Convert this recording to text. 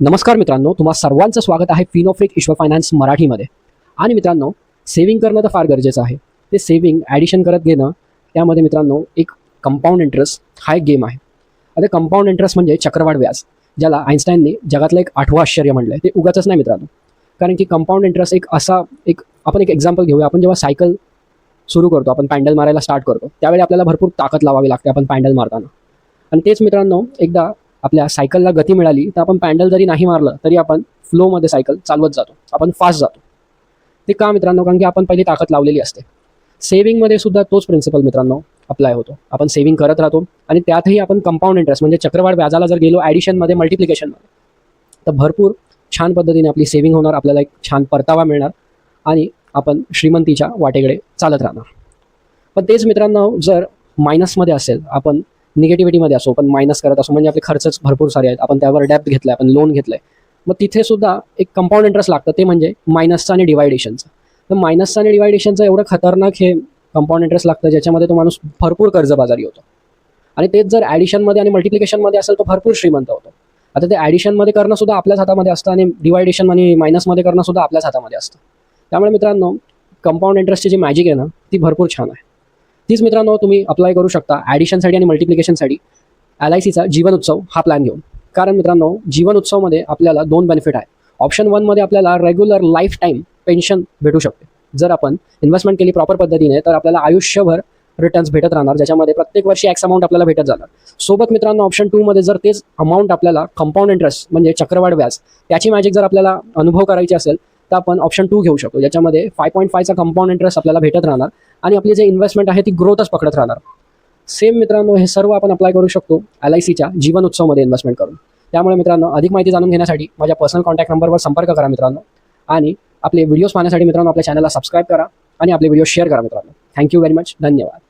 नमस्कार मित्रांनो तुम्हा सर्वांचं स्वागत आहे फिनोफ्रिक ईश्वर फायनान्स मराठीमध्ये. आणि मित्रांनो सेव्हिंग करणं तर फार गरजेचं आहे. ते सेव्हिंग ॲडिशन करत घेणं त्यामध्ये मित्रांनो एक कंपाऊंड इंटरेस्ट हा एक गेम आहे. आता कंपाऊंड इंटरेस्ट म्हणजे चक्रवाढ व्याज ज्याला आईन्स्टाईनने जगातलं एक आठवं आश्चर्य म्हणलं आहे ते उगाच नाही मित्रांनो. कारण की कंपाऊंड इंटरेस्ट एक असा एक आपण एक एक्झाम्पल घेऊया. आपण जेव्हा सायकल सुरू करतो आपण पॅन्डल मारायला स्टार्ट करतो त्यावेळी आपल्याला भरपूर ताकद लावावी लागते आपण पॅन्डल मारताना. आणि तेच मित्रांनो एकदा आपल्या सायकलला गती मिळाली तर आपण पॅन्डल जरी नाही मारलं तरी आपण फ्लोमध्ये सायकल चालवत जातो. आपण फास्ट जातो. ते का मित्रांनो? कारण की आपण पहिली ताकद लावलेली असते. सेव्हिंगमध्ये सुद्धा तोच प्रिन्सिपल मित्रांनो अप्लाय होतो. आपण सेव्हिंग करत राहतो आणि त्यातही आपण कंपाऊंड इंटरेस्ट म्हणजे चक्रवाढ व्याजाला जर गेलो ॲडिशनमध्ये मल्टिप्लिकेशनमध्ये तर भरपूर छान पद्धतीने आपली सेव्हिंग होणार आपल्याला एक छान परतावा मिळणार आणि आपण श्रीमंतीच्या वाटेकडे चालत राहणार. पण तेच मित्रांनो जर मायनसमध्ये असेल आपण निगेटिव्हिटीमध्ये असो पण मायनस करत असो म्हणजे आपले खर्चच भरपूर सारे आहेत. आपण त्यावर डॅप्ट घेतलं आहे आपण लोन घेतलं आहे मग तिथे सुद्धा एक कंपाऊंड इंटरेस्ट लागतं ते म्हणजे मायनसचं आणि डिवायडेशनचं तर मायनसचं आणि डिवायडेशनचं एवढं खतरनाक हे कंपाऊंड इंटरेस्ट लागतं ज्याच्यामध्ये तो माणूस भरपूर कर्जबाजारी होतो. आणि तेच जर ॲडिशनमध्ये आणि मल्टिप्लिकेशनमध्ये असेल तो भरपूर श्रीमंत होतो. आता ते ॲडिशनमध्ये करणं सुद्धा आपल्याच हातामध्ये असतं आणि डिवायडेशन आणि मायनसमध्ये करणं सुद्धा आपल्याच हातामध्ये असतं. त्यामुळे मित्रांनो कंपाऊंड इंटरेस्टची जी मॅजिक आहे ना ती भरपूर छान आहे. तीच मित्रांनो तुम्ही अप्लाय करू शकता ॲडिशनसाठी आणि मल्टिप्लिकेशनसाठी एल आय सीचा जीवन उत्सव हा प्लॅन घेऊन. कारण मित्रांनो जीवन उत्सवमध्ये आपल्याला दोन बेनिफिट आहे. ऑप्शन वनमध्ये आपल्याला रेग्युलर लाईफ टाईम पेन्शन भेटू शकते. जर आपण इन्व्हेस्टमेंट केली प्रॉपर पद्धतीने तर आपल्याला आयुष्यभर रिटर्न्स भेटत राहणार. ज्याच्यामध्ये प्रत्येक वर्षी एक्स अमाऊंट आपल्याला भेटत जाणार. सोबत मित्रांनो ऑप्शन टूमध्ये जर तेच अमाऊंट आपल्याला कंपाऊंड इंटरेस्ट म्हणजे चक्रवाढ व्याज त्याची मॅजिक जर आपल्याला अनुभव करायची असेल तर आपण ऑप्शन टू घेऊ शकतो. ज्याच्यामध्ये फाय पॉईंट फायचा कंपाऊंड इंटरेस्ट आपल्याला भेटत राहणार. आणि आपली जे इन्व्हेस्टमेंट आहे ती ग्रोथच पकडत राहणार. सेम मित्रांनो हे सर्व आपण अप्लाय करू शकतो एल आय सीच्या जीवन उत्सवमध्ये इन्व्हेस्टमेंट करून. त्यामुळे मित्रांनो अधिक माहिती जाणून घेण्यासाठी माझ्या पर्सनल कॉन्टॅक्ट नंबरवर संपर्क करा मित्रांनो. आणि आपले व्हिडिओज पाहण्यासाठी मित्रांनो आपल्या चॅनलला सबस्क्राईब करा आणि आपले व्हिडिओ शेअर करा मित्रांनो. थँक्यू व्हेरी मच धन्यवाद.